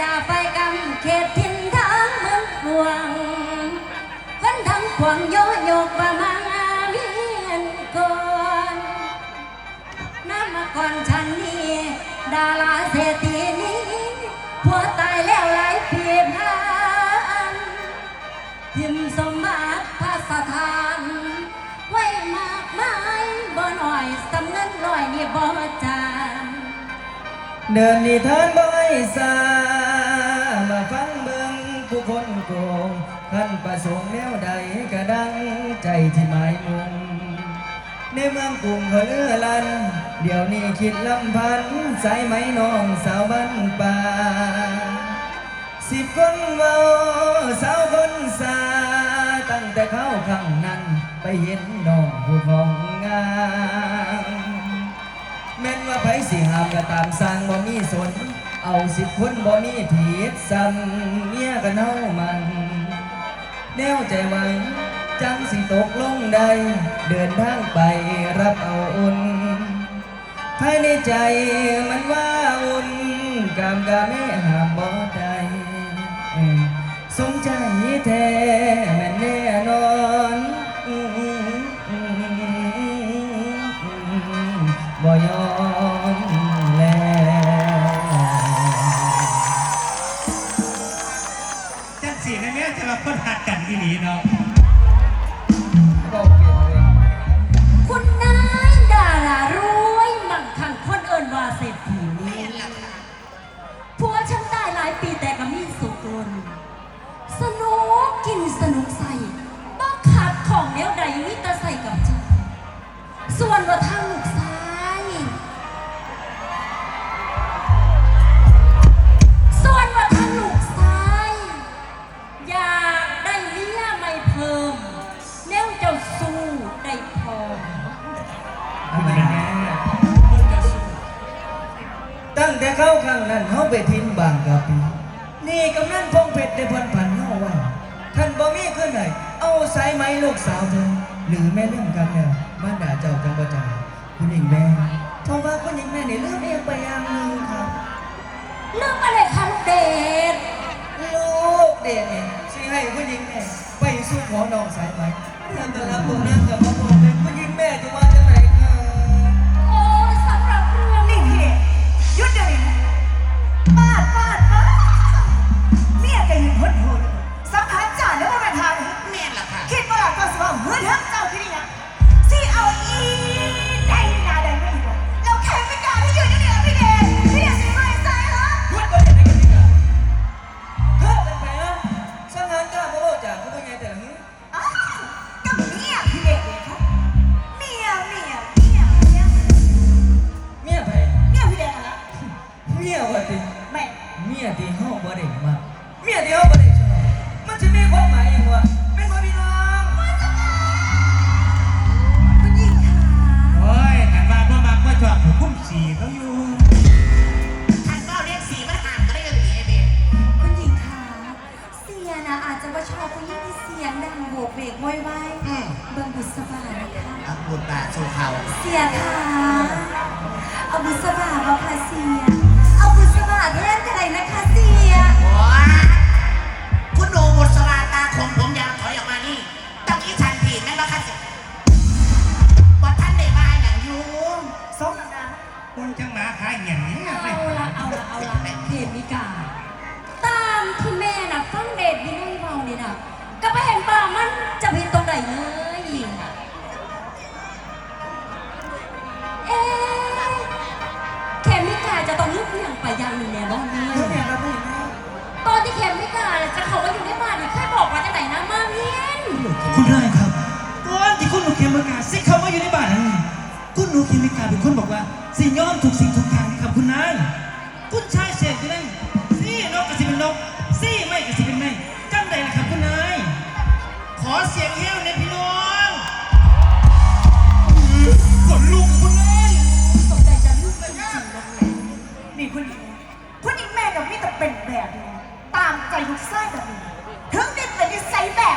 จะไปกำเขตทินทางเมืองหลวงคนทั้งขวางโยโยกประมาเวียนก่อนน้ำมาก่อนฉันนี้ดาราเศรษฐีนี้ผัวตายแล้วหลายปีผ่านทิมสมบัติพระสถาน ไว้มากมายบ่หน่อยสำเงินลอยนี่บ่จา เดินนิทานบ่อยสามาฟังเบิ่งผู้คนโกงขันประสงค์แนวใดก็ดังใจที่หมายมุ่งในเมืองกรุงเขาเลือลัน เดี๋ยวนี้คิดลำพันสายไหมน้องสาวบ้านป่าสิบคนเมาสาวคนสา ตั้งแต่เข้าข้างนั้น ไปเห็นน้องผู้ของงามแม่นว่า สิหามก็ตามสร้างบ่มีสน เอาสิบคนบ่มีผิดซ้ำเมียกันเฮามัน แนวใจหวังจังสิตกลงใด เดินทางไปรับเอาอุ่นภายในใจมันว่าอุ่นกามกาแม่หามบ่ได้สมใจแท้แม่นแน่นอนบ่ยอม เข้าครั้งนั้นเฮาไปทิ้นบางกะปีนี่กำนันพงเพชรได้เพิ่นพันเฮาไว้ท่านบ่มีขึ้นไหนเอาสายไหมลูกสาวเธอหรือแม่เล่นกันเนี่ยบ้านด่าเจ้าจังบ่จ่ายคุณหญิงแม่เพราะว่าคุณหญิงแม่นี่เลือกเองไปอย่างหนึงครับเรื่องอะไรคะลูกเดชลูกเด็กเนี่ยสิให้ผู้หญิงแม่ไปสู้ขอน้องสายไหมท่านตะรับตัวนั้นกับ สู่เขาเสียค่ะเอาบุษบามาค่ะเสีย เอาบุษบาแทนกันเลยนะคะเสียโอ้ยคุณดูบุษราตาคมผมยาวถอยออกมานี่ต้องอีชันผีแม่บ้าคัสว่าท่านได้มาอย่างอยูส้มนะคุณจังหมาขายอย่างนี้เอาละเอาละเอาละเดชนิกา ตามที่แม่น่ะฟังเดชวินัยเมานี่น่ะก็ไปเห็นป่ามันจะผิดตรงไห ลุกเลี่ยงไปอย่างหนึ่งแน่บ้างนี้เขาเนี่ยครับผู้หญิงแม่ตอนที่แคมิกาจะเข้ามาอยู่ในบ้านนี่แค่บอกว่าจะไหนนะมาเมียนคุณได้ครับก่อนที่คุณหนูเคมิกาสิเข้ามาอยู่ในบ้านนั้นนี่คุณหนูเคมิกาเป็นคนบอกว่าสิยอมถูกสิ่งทุกอย่างให้กับคุณนายคุณชายเสียจะได้สี่นกก็สิเป็นนกสี่ไม่ก็สิเป็นไม่จำได้นะครับคุณนายขอเสียงเฮ้